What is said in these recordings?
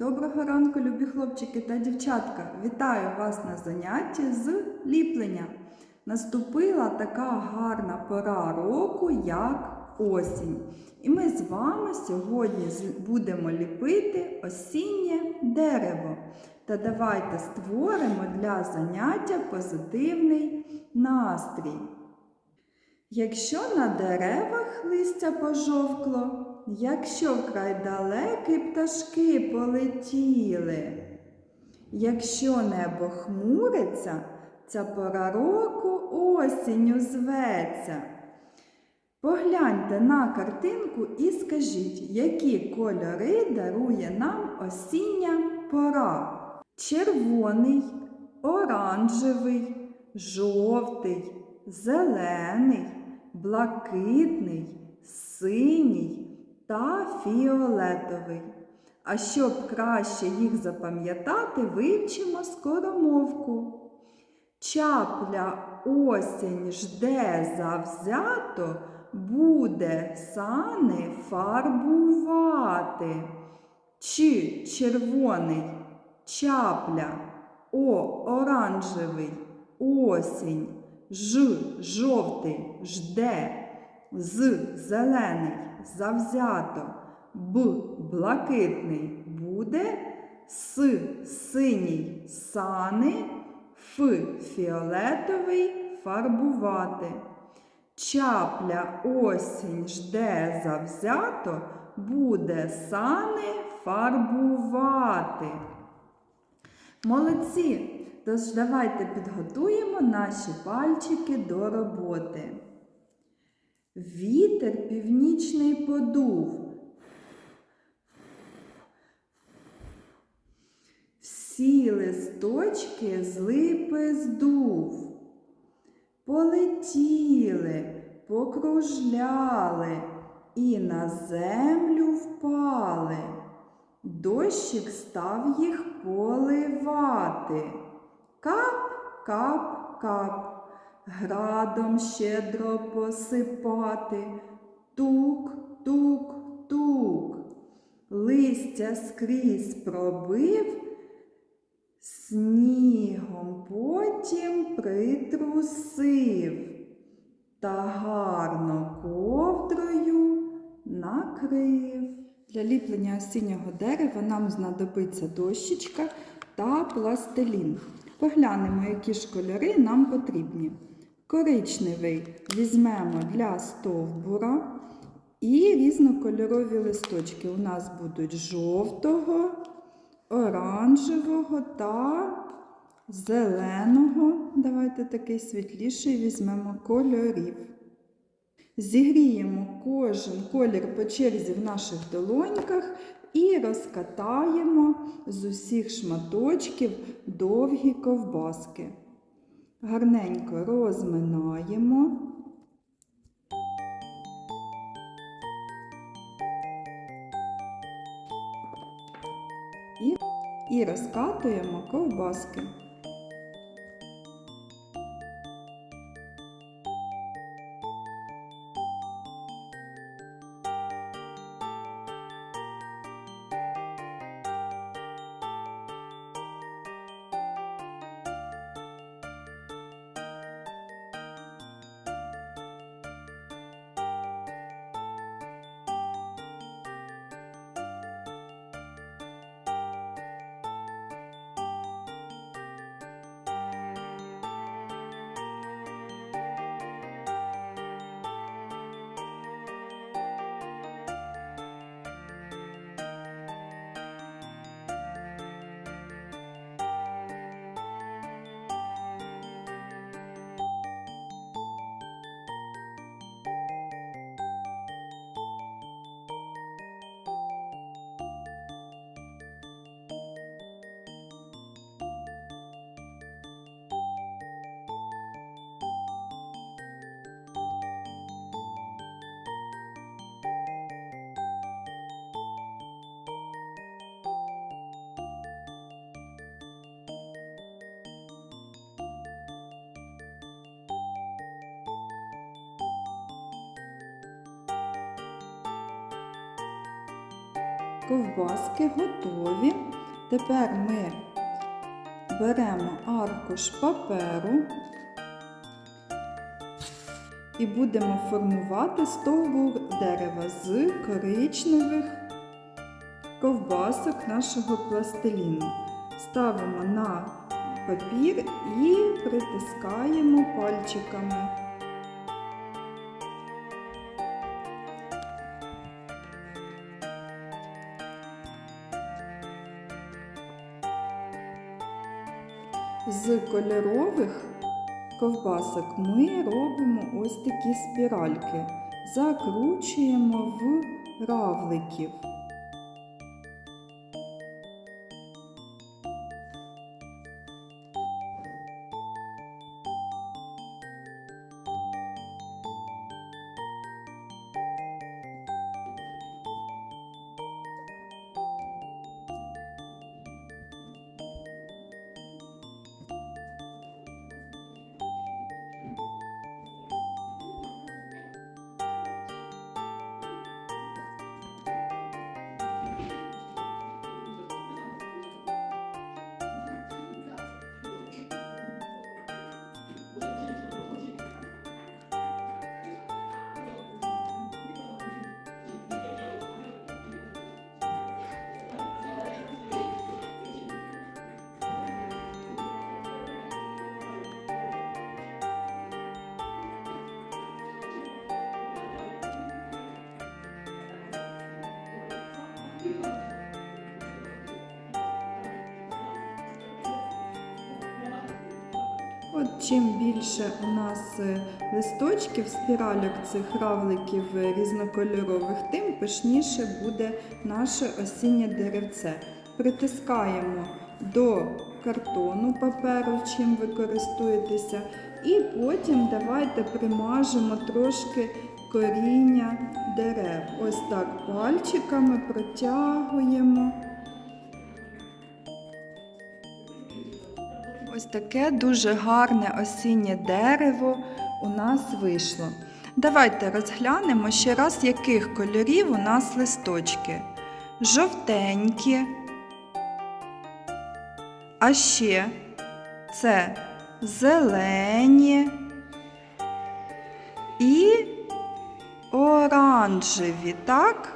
Доброго ранку, любі хлопчики та дівчатка! Вітаю вас на занятті з ліплення. Наступила така гарна пора року, як осінь. І ми з вами сьогодні будемо ліпити осіннє дерево. Та давайте створимо для заняття позитивний настрій. Якщо на деревах листя пожовкло, якщо вкрай далекий пташки полетіли, якщо небо хмуриться, ця пора року осінню зветься. Погляньте на картинку і скажіть, які кольори дарує нам осіння пора. Червоний, оранжевий, жовтий, зелений, блакитний, синій та фіолетовий. А щоб краще їх запам'ятати, вивчимо скоромовку. Чапля осінь жде завзято, буде сани фарбувати. Чи червоний чапля, о оранжевий, осінь, ж жовтий жде, з зелений завзято, б блакитний буде, с синій сани, ф фіолетовий фарбувати. Чапля осінь жде завзято, буде сани фарбувати. Молодці! Тож давайте підготуємо наші пальчики до роботи. Вітер північний подув. Всі листочки з липи здув. Полетіли, покружляли і на землю впали. Дощик став їх поливати. Кап, кап, кап, градом щедро посипати. Тук, тук, тук. Листя скрізь пробив, снігом потім притрусив та гарно ковдрою накрив. Для ліплення осіннього дерева нам знадобиться дощечка та пластилін. Поглянемо, які ж кольори нам потрібні. Коричневий візьмемо для стовбура і різнокольорові листочки. У нас будуть жовтого, оранжевого та зеленого. Давайте такий світліший візьмемо кольорів. Зігріємо кожен колір по черзі в наших долоньках і розкатаємо з усіх шматочків довгі ковбаски. Гарненько розминаємо. І, розкатуємо ковбаски. Ковбаски готові. Тепер ми беремо аркуш паперу і будемо формувати стовбур дерева з коричневих ковбасок нашого пластиліну. Ставимо на папір і притискаємо пальчиками. З кольорових ковбасок ми робимо ось такі спіральки, закручуємо в равликів. От чим більше у нас е, листочків, спіральок цих равликів е, різнокольорових, тим пишніше буде наше осіннє деревце. Притискаємо до картону паперу, чим ви користуєтеся, і потім давайте примажемо трошки коріння дерев. Ось так пальчиками протягуємо. Ось таке дуже гарне осіннє дерево у нас вийшло. Давайте розглянемо ще раз, яких кольорів у нас листочки. Жовтенькі. А ще це зелені і оранжеві, так?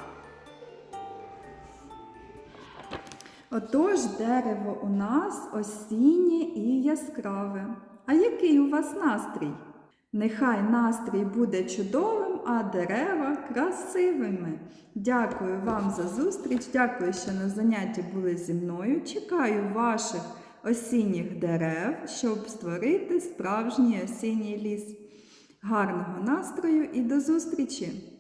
Отож, дерево у нас осіннє і яскраве. А який у вас настрій? Нехай настрій буде чудовим, а дерева красивими. Дякую вам за зустріч. Дякую, що на занятті були зі мною. Чекаю ваших осінніх дерев, щоб створити справжній осінній ліс. Гарного настрою і до зустрічі!